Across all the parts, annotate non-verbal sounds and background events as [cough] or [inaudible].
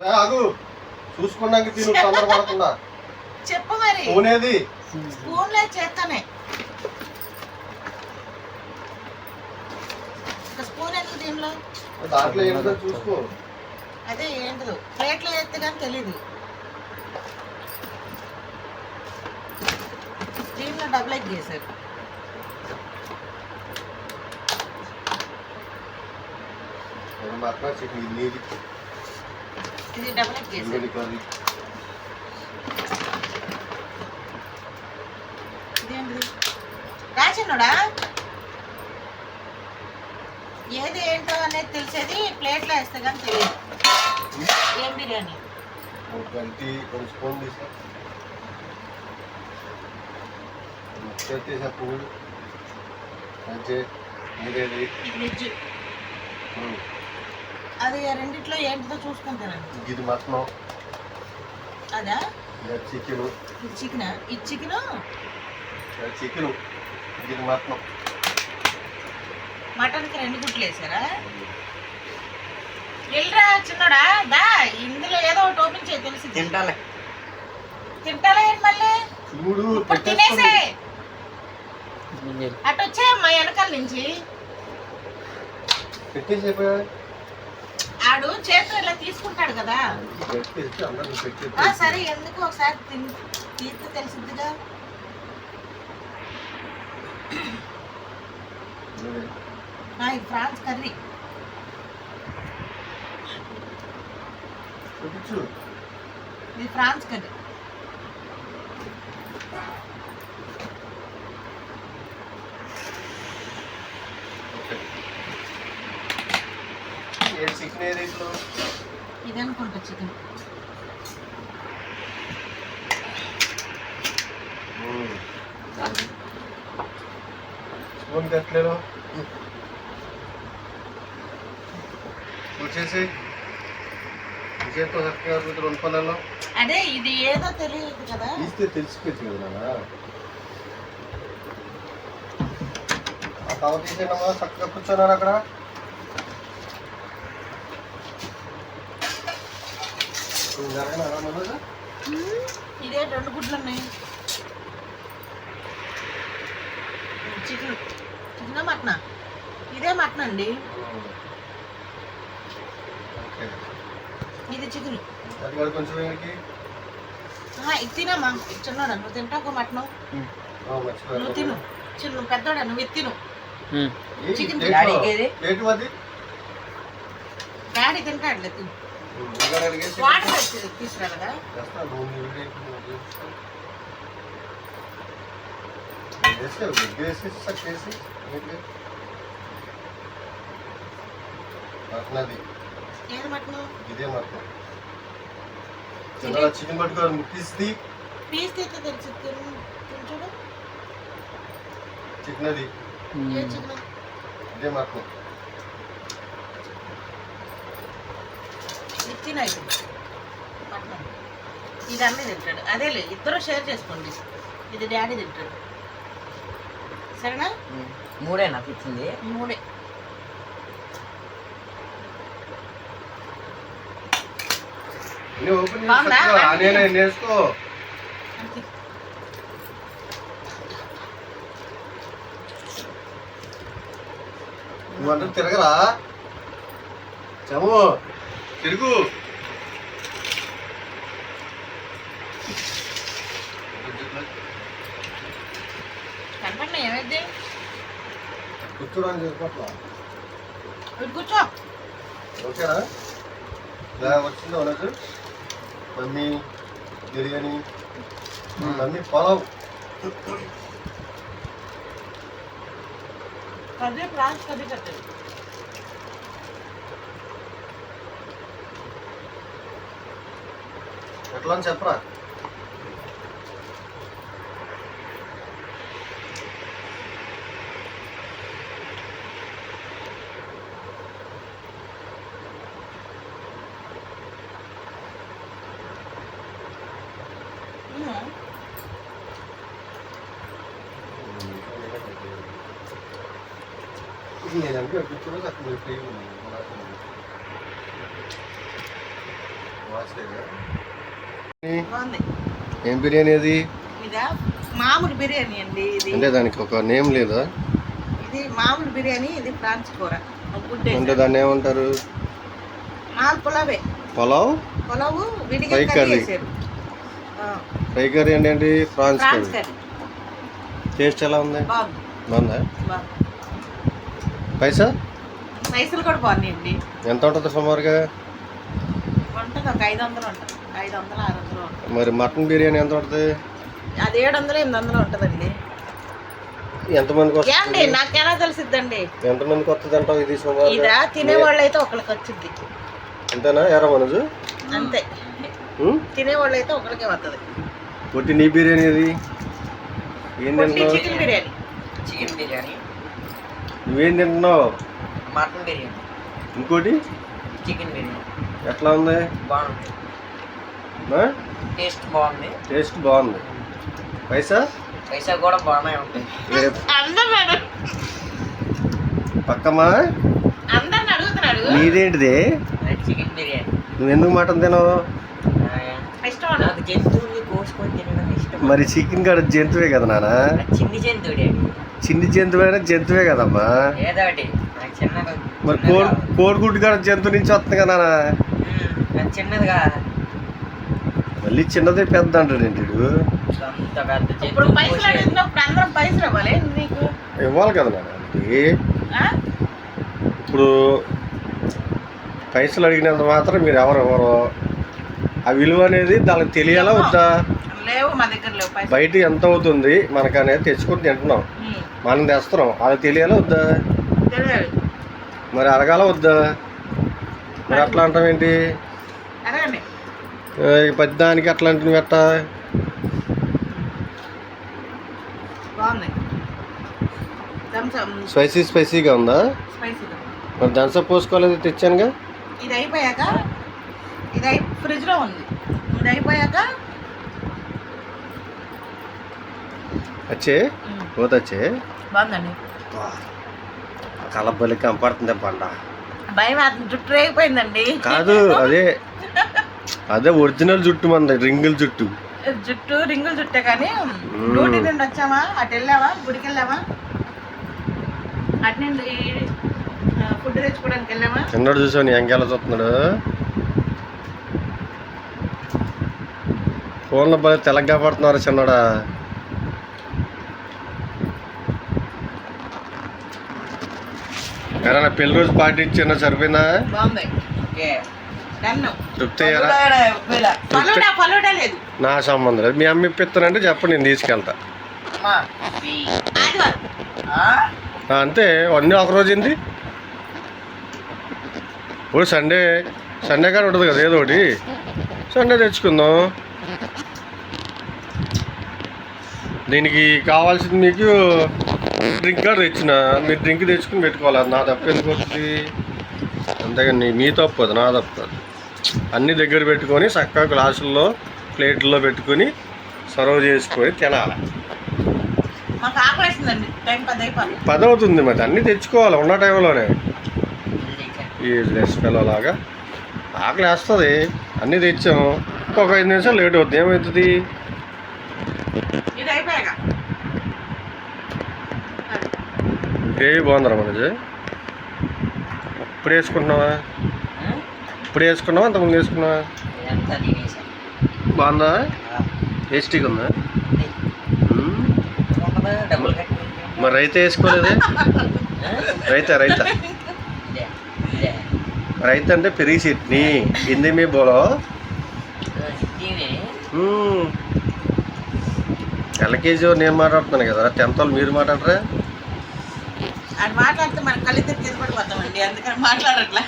ఆగు. చూసుకున్నాక తిను తొందరపడకుండా చెప్పు మరి. పోనేది స్పూన్లే చేస్తానే స్పూన్ ఎందుకు దీనిలో? దాంట్లో ఏంటో చూసుకో. అదే ఏంటదు. ప్లేట్లో వేస్తే కానీ తెలీదు. దీనిలో డబుల్ ఎగ్ చేశారు మాత్రం చికెన్ నీది. ఇది డబుల్ ఎగ్ ఇదేంటిది? ఏది ఏంటో అనేది తెలిసేది ప్లేట్లో వేస్తే కానీ తెలియదు. ఏం బిర్యానీ? పువ్వులు. మంచి అది రెండిట్లో ఏంటిదో చూసుకొని తినండి. ఇది మటన్. అదా? చికెన్. ఇది చికెన్? ఇది చికెన్? చికెన్. ఇది మటన్. మటన్కి రెండు గుట్లు వేసారా? వెళ్ళరా చిన్నోడా దా ఇందులో ఏదో ఒకటి ఓపెన్ చేయి తెలిసి తింటాలే. తింటాలా ఏంటి మళ్ళీ? చూడు ఇప్పుడు తినేసే. అటు వచ్చే మా వెనకాల నుంచి. పెట్టేసి అయిపోయా ఆడు చేతులు ఇలా తీసుకుంటాడు కదా. సరే ఎందుకు ఒకసారి తీస్తే తెలిసిద్దిగా? Prawns curry. ఇది ఫ్రాన్స్ కర్రీ ఏ చికెన్ ఏది ఇప్పుడు? ఇది అనుకుంటా చికెన్. స్పూన్ కట్టలేరు వచ్చేసి చేతితో చక్కగా రెండు అదే ఇది ఏదో తెలియదు కదా. తెలిసిపోయింది కదా నాన్న. ఆ తవ తీసేనమ్మా చక్కగా కూర్చున్నాను అక్కడ జరగనా మనోజ్ ఇదే? రెండు గుడ్లు ఉన్నాయి చికెన్ చికెన్ మటనా? ఇదే మటన్ అండి. ఇది చికెన్. ఇది తినమ్మా. చిన్నోడా? నువ్వు తింటావు మటను. నువ్వు తిను. చిన్న పెద్దోడా? నువ్వు ఇది తిను. చికెన్ డాడీ తింటాడులే తిను. మటనది ఇదే మటన్. చిన్న చికెన్ పట్టుకోవాలి ముట్టిస్తుంది చికెన్ అది. ఇదే మటన్. ఇది తిన ఇది అన్నీ తింటాడు. అదేలే ఇద్దరు షేర్ చేసుకోండి. ఇది డాడీ తింటాడు. సరేనా? మూడే నాకు ఇచ్చింది మూడే. అన్నీ ఓపెన్ చేసి బాగుందా? చక్కగా ఆనియన్ వేసుకో అంతే. నువ్వు అంటే తిరగరా? చము తిరుగు. కనపడినా ఏమైంది? కూర్చోడానికి చెప్పట్లా ఇటు కూర్చో. ఓకేనా? ఇలా వచ్చిందా మనకు మమ్మీ బిర్యానీ మమ్మీ పొలం అదే ప్రాన్స్ కర్రీ కట్టండి ఎట్లా అని చెప్పరా నేనంటే కూర్చోలో అక్కడ ఫ్రీ బాగుంది ఏం బిర్యానీ అది? మామూలు బిర్యానీ అండి ఇది. అంటే దానికి ఒక నేమ్ లేదా? ఇది మామూలు బిర్యానీ ఇది ప్రాన్స్ కూర. అంటే దాన్ని ఏమంటారు? మామూలు పులావే. పొలావ్? పులావు విడిగా కర్రీ ఫ్రై కర్రీ అంటే ఏంటి? Prawns curry. టేస్ట్ ఎలా ఉంది? బాగుంది. పైసా? పైసలు కూడా బాగున్నాయండి. ఎంత ఉంటుంది సుమారుగా? ఉంటుంది ఒక ఐదు వందలు ఉంటుంది. ఐదు వందలు ఆరు వందలు ఉంటుంది మరి మటన్ బిర్యానీ ఎంత ఉంటుంది అది ఏడు వందలు ఎనిమిది వందలు ఉంటుందండి. ఎంతమందికి వస్తుంది? నాకెలా తెలిసిద్దండి? ఎంతమందికి వస్తుంది అంటావు ఇది ఇదా తినేవాళ్ళు అయితే ఒకరికి వచ్చింది అంతేనా? ఎరా మనజు? అంతే. తినేవాళ్ళు అయితే ఒకరికే వస్తుంది పొట్టి నీ బిర్యానీ ఇది ఏం తింటున్నావు? చికెన్ బిర్యానీ. చికెన్ బిర్యానీ. నువ్వేం తింటున్నావు? మటన్ బిర్యానీ. ఇంకోటి? చికెన్ బిర్యానీ. ఎట్లా ఉంది? బాగుంది? టేస్ట్ బాగుంది. టేస్ట్ బాగుంది. పైసా? పైసా కూడా బాగానే ఉంటాయి ఏ అందరు పక్కమా? అందరిని అడుగుతున్నాడు నీదేంటిది చికెన్ బిర్యానీ. నువ్వు ఎందుకు మటన్ తినవు? జంతువుని కోసుకొని తినడం ఇష్టం. మరి చికెన్ కాడ జంతువే కదా నాన్న చిన్ని జంతువుడే చిన్ని జంతువైనా జంతువే కదమ్మా? మరి కోడి కోడిగుడ్డు కాడ జంతువు నుంచి వస్తుంది కదా నాన్న చిన్నదిగా మళ్ళీ చిన్నదే పెద్ద అంటాడు ఏంటి వీడు? అంత పెద్ద ఇప్పుడు జంతువు పైసలు కోసేది. అడిగినప్పుడు అందరం పైసలు ఇవ్వాలి నీకు? ఇవ్వాలి కదా ఆ? ఇప్పుడు పైసలు అడిగినంత మాత్రం మీరు ఎవరు ఎవరు ఆ విలువ అనేది దానికి తెలియాలా వద్దా? లేవు మా దగ్గర లేవు పైసలు. బయట ఎంత అవుతుంది మనకు అనేది తెచ్చుకొని తింటున్నాం. మనం తెస్తున్నాం. అది తెలియాలా వద్దా? మరి అడగాల వద్దా? మరి అట్లా అంటాం ఏంటి? ఏ, ఈ పెద్దానికి అట్లా అంటే నువ్వు ఎట్టా బాగుంది థమ్స్అప్ స్పైసీ స్పైసీగా ఉందా. మరి దంసప్ పోసుకోలేదు తెచ్చానుగా? ఇది అయిపోయాక ఇది ఫ్రిడ్జ్లో ఉంది. ఇది అయిపోయాక వచ్చే పోతొచ్చే? బాగుందండి. కలబలి కంపడుతుంది పండ. భయం. జుట్టు రేగిపోయిందండి కాదు అదే అదే ఒరిజినల్ జుట్టు మంది రింగుల జుట్టు. జుట్టు రింగులు జుట్టే కానీ డ్యూటీ నుండి వచ్చామా అటు వెళ్ళావా? గుడికి వెళ్ళావా? అటు నుండి ఫుడ్ తెచ్చుకోవడానికి వెళ్ళామా చిన్నోడు చూసావు నీ ఎంకెలా చూస్తున్నాడు? ఫోన్లో భలే తెల్లగా పడుతున్నారు చిన్నోడా? ఎవరైనా పెళ్ళి రోజు పార్టీ ఇచ్చిన సరిపోయిందా? బాగుంది. తృప్తి నా సంబంధం లేదు. మీ అమ్మ ఇప్పిస్తానంటే చెప్పండి నేను తీసుకెళ్తా. అంతే. అన్నీ ఒక రోజు ఏంది? ఇప్పుడు సండే. సండే కాడ ఉంటుంది కదా ఏదో ఒకటి. సండే తెచ్చుకుందాం. దీనికి కావాల్సింది మీకు డ్రింక్ కూడా తెచ్చిన. మీరు డ్రింక్ తెచ్చుకుని పెట్టుకోవాలి. నా తప్పు ఎందుకు వస్తుంది అంతేగాని మీ తప్పు అది నా తప్పు అది. అన్నీ దగ్గర పెట్టుకొని చక్కగా గ్లాసుల్లో ప్లేట్లో పెట్టుకొని సర్వ్ చేసుకొని తినాలి. మాకు ఆకలేసిందండి. టైం పది అయిపోయింది. పది అవుతుంది మరి. అన్నీ తెచ్చుకోవాలి ఉన్న టైంలోనే. ఈ లెస్ లాగా. ఆకలి వేస్తుంది అన్నీ తెచ్చాం. ఇంకొక ఐదు నిమిషాలు లేట్ అవుతుంది ఏమవుతుంది గ్రేవీ బాగుందిరా మనది. ఇప్పుడు వేసుకుంటున్నావా? ఇప్పుడు వేసుకున్నావా అంతకుముందు వేసుకున్నావా బాగుందా? టేస్టీగా ఉందా? మరి రైతా వేసుకోలేదే? రైతా రైతా. రైతా అంటే పెరిగి చట్నీ. హిందీ మీ బోలో. ఎల్కేజీ నేను మాట్లాడుతున్నాను కదా? టెన్త్ వాళ్ళు మీరు మాట్లాడరా? అది మాట్లాడితే మన కళ్ళు కింద పడిపోతామండి అందుకని మాట్లాడట్లే.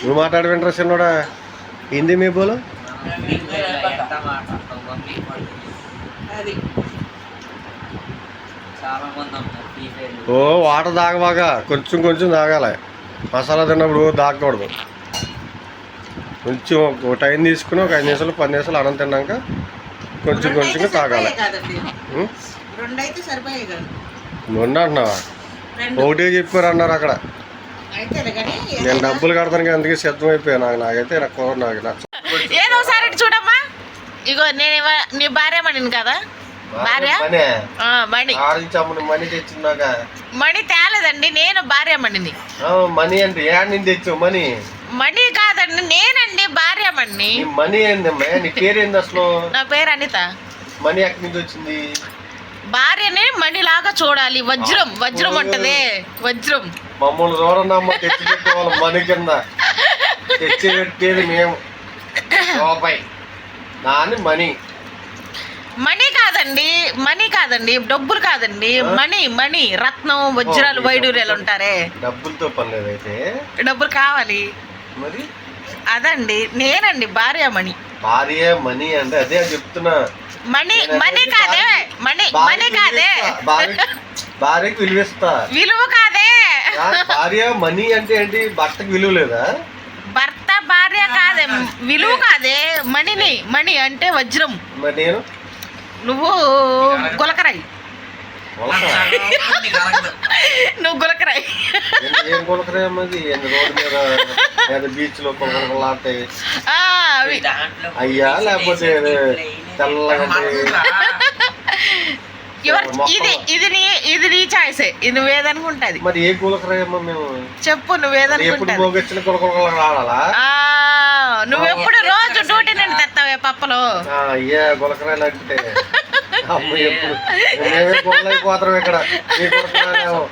నువ్వు మాట్లాడి వింటరా చిన్నోడా హిందీ మీ బోలో. అది. చాలా మంది ఓ వాటర్ తాగబాగా కొంచెం కొంచెం తాగాలి. మసాలా తిన్నప్పుడు తాగకూడదు. కొంచెం ఒక టైం తీసుకుని ఒక ఐదు నిమిషాలు పది నిమిషాలు అన్నం తిన్నాక కొంచెం కొంచెంగా తాగాలి? రెండు కాదు. మొన్న అంటున్నావా? ఒకటే చెప్పారు అన్నారు అక్కడ. నేను డబ్బులు కడతాను అందుకే సిద్ధం అయిపోయాను నాకు నాకైతే నాకు కూర నాకు ఏదో ఒకసారి చూడమ్మా. ఇగో నేను నీ భార్య మణిని కదా? భార్య? మణి. తెచ్చిందాక. మణి తేలేదండి నేను భార్య మణిని. మనీ అంటే ఏడు నుంచి తెచ్చావు మనీ మణి కాదండి నేనండి భార్య మణిని నీ మనీ ఏందమ్మా? నీ అసలు? నా పేరు అనిత. మనీ ఎక్కడి నుంచి వచ్చింది? భార్యని మణిలాగా చూడాలి. వజ్రం వజ్రం ఉంటది వజ్రం. మమ్మల్ని చూడనమ్మ తెచ్చి పెట్టుకోవాలి మనీ కింద తెచ్చి పెట్టేది మేము. రూపాయి నాని మనీ మణి కాదండి మణి కాదండి డబ్బులు కాదండి. మణి మణి రత్నం వజ్రాలు వైడూర్యాలు ఉంటారే. డబ్బులతో పని లేదైతే డబ్బులు కావాలి. మరి? అదండి నేనండి భార్య మణి. భార్య మనీ అంటే అదే చెప్తున్నా. మణి మణి కాదే. మణి మణి భార్యకి కాదే. భార్యకి విలువిస్తా. విలువ కాదే. ఆ భార్య మనీ అంటే ఏంటి? భర్తకి విలువ లేదా? భర్త భార్య కాదే. విలువ కాదే. మణిని మణి అంటే వజ్రం. నేను? నువ్వు గులకరాయి. నువ్వు గులకరాయి. ఏం కొలకరేమది ఏంది రోడ్డు మీద లేదా బీచ్లో అయ్యా లేకపోతే తెల్లగా ఇది ఇది నీ ఇది నీ చాయిసే ఇది నువ్వేదనుకుంటది. మరి ఏ కులకరేమో మేము? చెప్పు ఆ, నువ్వెప్పుడు రోజు డ్యూటీ నుండి తెస్తావే పప్పలు? ఆ, అయ్యా గులకరాలు అంటే. ఇక్కడ. ఏ కులకరాలేమో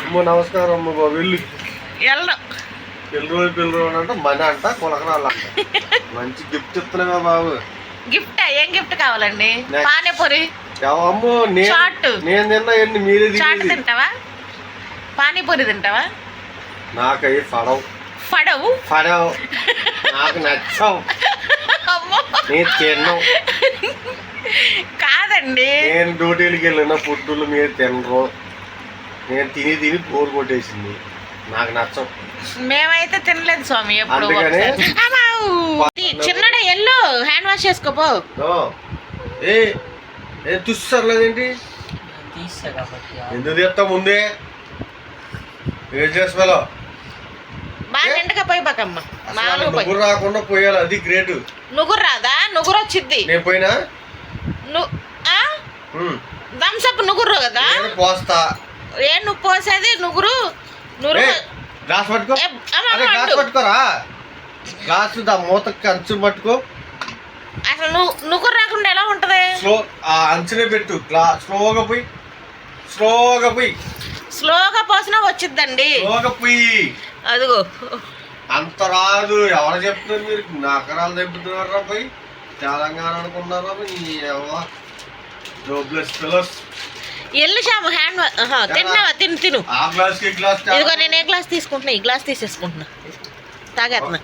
అమ్మ నమస్కారం అమ్మ వెళ్ళి. వెళ్ళను అంటే మనీ అంట కులకరాలు అంట. [laughs] మంచి గిఫ్ట్ ఇస్తున్నావా బాబు. గిఫ్ట్ ఏం గిఫ్ట్ కావాలండి. పానీపూరి? అమ్మో నేను నేను తిన్నా ఎన్ని మీరే చాట్ తింటావా? పానీపూరి తింటావా? నాకై పడవు పడవు పడవు నాకు నచ్చావు. నేను తిన్నావు కాదండి. నేను డ్యూటీలకి వెళ్ళిన ఫుడ్లు మీరు తినరు. నేను తిని తిని బోర్ కొట్టేసింది. నాకు నచ్చవు. మేమైతే తినలేదు స్వామి ఎప్పుడు చిన్నడ ఎల్లు. హ్యాండ్ వాష్ చేసుకోపో ఏ ఏ తుస్సర్లేదేంటి తీసా కాబట్టి ఎందుకు తెస్తా ముందే? ఏం బాగా పోయి పక్కమ్మ పోయి. నువ్వు రాకుండా పోయాలి అది గ్రేట్. నుగురు రాదా? నుగురు వచ్చిద్ది నేను పోయినా? ను- ఆ? ఉమ్, థమ్సప్ నుగురు కదా? పోస్తా. ఏ నువ్వు పోసేది నుగురు నువ్వు గ్లాస్ పట్టుకో. గ్లాస్. పట్టుకోరా. గ్లాస్ మూతకి అంచు పట్టుకో. అసలు నువ్వు నుగురు రాకుండా ఎలా ఉంటది? స్లో ఆ అంచునే పెట్టు. గ్లా స్లోగా పోయి స్లోగా పోయి. స్లోగా పోసినా వచ్చిద్దండి. స్లోగా పోయి. అదిగో. అంత రాదు. ఎవరు చెప్తున్నారు మీరు? నకరాలు తెప్పుతున్నారా పోయి? తెలంగాణ అనుకున్నారా ఈ జోబ్లెస్ పిల్లర్స్ ఎల్లు షాము హ్యాండ్ తిన్నావా? తిను తిను. ఆ గ్లాస్ ఇదిగో నేను ఏ గ్లాస్ తీసుకుంటున్నా? ఈ గ్లాస్ తీసేసుకుంటున్నా. తాగేస్తున్నా.